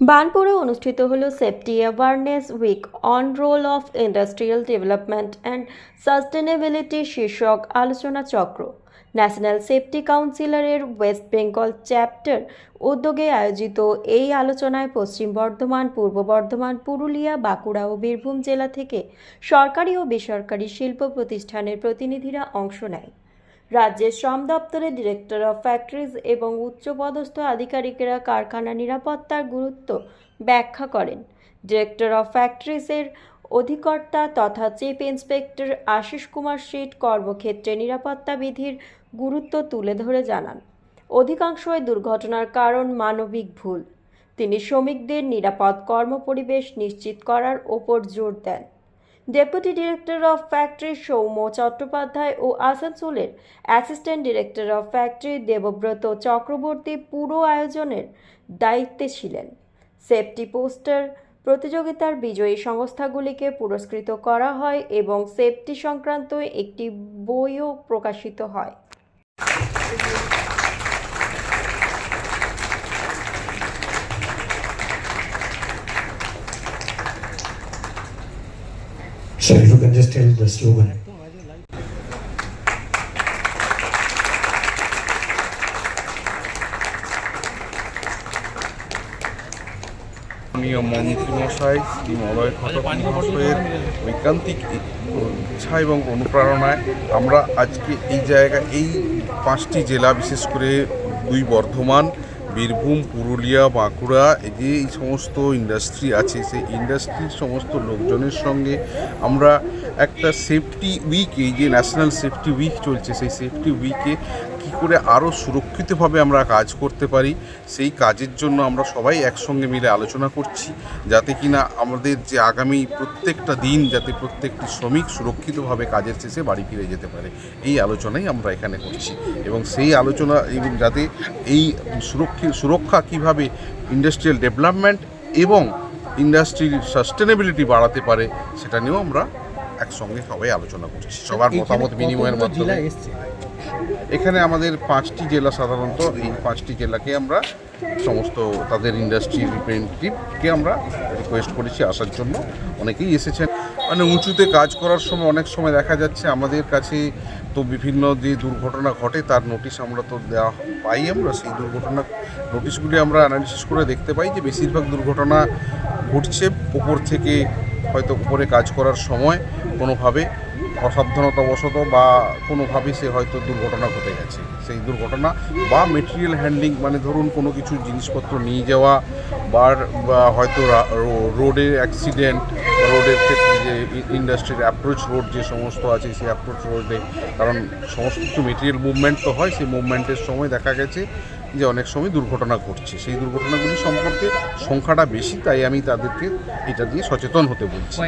বার্নপুরে অনুষ্ঠিত হল safety awareness week on role of industrial development and sustainability শীর্ষক আলোচনা চক্র। ন্যাশনাল সেফটি কাউন্সিলরের ওয়েস্ট বেঙ্গল চ্যাপ্টার উদ্যোগে আয়োজিত এই আলোচনায় পশ্চিম বর্ধমান, পূর্ব বর্ধমান, পুরুলিয়া, বাঁকুড়া ও বীরভূম জেলা থেকে সরকারি ও বেসরকারি শিল্প প্রতিষ্ঠানের প্রতিনিধিরা অংশ নেয়। রাজ্যের শ্রম দপ্তরের ডিরেক্টর অফ ফ্যাক্টরিজ এবং উচ্চপদস্থ আধিকারিকেরা কারখানা নিরাপত্তার গুরুত্ব ব্যাখ্যা করেন। ডিরেক্টর অফ ফ্যাক্টরিজের অধিকর্তা তথা চিফ ইন্সপেক্টর আশিস কুমার শীট কর্মক্ষেত্রে নিরাপত্তা বিধির গুরুত্ব তুলে ধরে জানান। অধিকাংশই দুর্ঘটনার কারণ মানবিক ভুল। তিনি শ্রমিকদের নিরাপদ কর্মপরিবেশ নিশ্চিত করার ওপর জোর দেন। Deputy director of factory Soumya Chattopadhyay ও আসানসোলের assistant director of factory Debabrata Chakraborty পুরো আয়োজনের দায়িত্বে ছিলেন। সেফটি পোস্টার প্রতিযোগিতার বিজয়ী সংস্থাগুলিকে পুরস্কৃত করা হয় এবং সেফটি সংক্রান্ত একটি বইও প্রকাশিত হয়। Just tell the slogan. ঐকান্তিক ইচ্ছা এবং অনুপ্রেরণায় আমরা আজকে এই জায়গায় এই পাঁচটি জেলা, বিশেষ করে দুই বর্ধমান বীরভূম, পুরুলিয়া, বাঁকুড়া যে এই সমস্ত ইন্ডাস্ট্রি আছে। সেই ইন্ডাস্ট্রির সমস্ত লোকজনের সঙ্গে আমরা একটা সেফটি উইক এই যে ন্যাশনাল সেফটি উইক চলছে, সেই সেফটি উইকে করে আরও সুরক্ষিতভাবে আমরা কাজ করতে পারি। সেই কাজের জন্য আমরা সবাই একসঙ্গে মিলে আলোচনা করছি যাতে কিনা আমাদের যে আগামী প্রত্যেকটা দিন যাতে প্রত্যেকটি শ্রমিক সুরক্ষিতভাবে কাজের শেষে বাড়ি ফিরে যেতে পারে। এই আলোচনাই আমরা এখানে করছি এবং সেই আলোচনা এবং যাতে এই সুরক্ষি সুরক্ষা কীভাবে ইন্ডাস্ট্রিয়াল ডেভেলপমেন্ট এবং ইন্ডাস্ট্রির সাস্টেনেবিলিটি বাড়াতে পারে সেটা নিয়েও আমরা একসঙ্গে সবাই আলোচনা করছি। সবার মতামত বিনিময়ের মাধ্যমে। এখানে আমাদের পাঁচটি জেলা সাধারণত, এই পাঁচটি জেলাকে আমরা সমস্ত তাদের ইন্ডাস্ট্রি রিপ্রেজেন্টেটিভকে আমরা রিকোয়েস্ট করেছি আসার জন্য। অনেকেই এসেছেন। মানে উঁচুতে কাজ করার সময় অনেক সময় দেখা যাচ্ছে আমাদের কাছে তো বিভিন্ন যে দুর্ঘটনা ঘটে তার নোটিশ আমরা তো দেওয়া পাই আমরা। সেই দুর্ঘটনা নোটিশগুলি আমরা অ্যানালিসিস করে দেখতে পাই যে বেশিরভাগ দুর্ঘটনা ঘটছে ওপর থেকে হয়তো উপরে কাজ করার সময় কোনোভাবে অসাবধানতাবশত বা কোনোভাবে সে হয়তো দুর্ঘটনা ঘটে গেছে। সেই দুর্ঘটনা বা মেটেরিয়াল হ্যান্ডলিং মানে ধরুন কোনো কিছু জিনিসপত্র নিয়ে যাওয়া বা হয়তো রা- রো- রোডের অ্যাক্সিডেন্ট রোডের ক্ষেত্রে যে ইন্ডাস্ট্রির অ্যাপ্রোচ রোড যে সমস্ত আছে সেই অ্যাপ্রোচ রোডে কারণ সমস্ত কিছু মেটেরিয়াল মুভমেন্ট তো হয়, সেই মুভমেন্টের সময় দেখা গেছে যে অনেক সময় দুর্ঘটনা ঘটছে। সেই দুর্ঘটনাগুলি সম্পর্কে সংখ্যাটা বেশি, তাই আমি তাদেরকে এটা দিয়ে সচেতন হতে বলছি।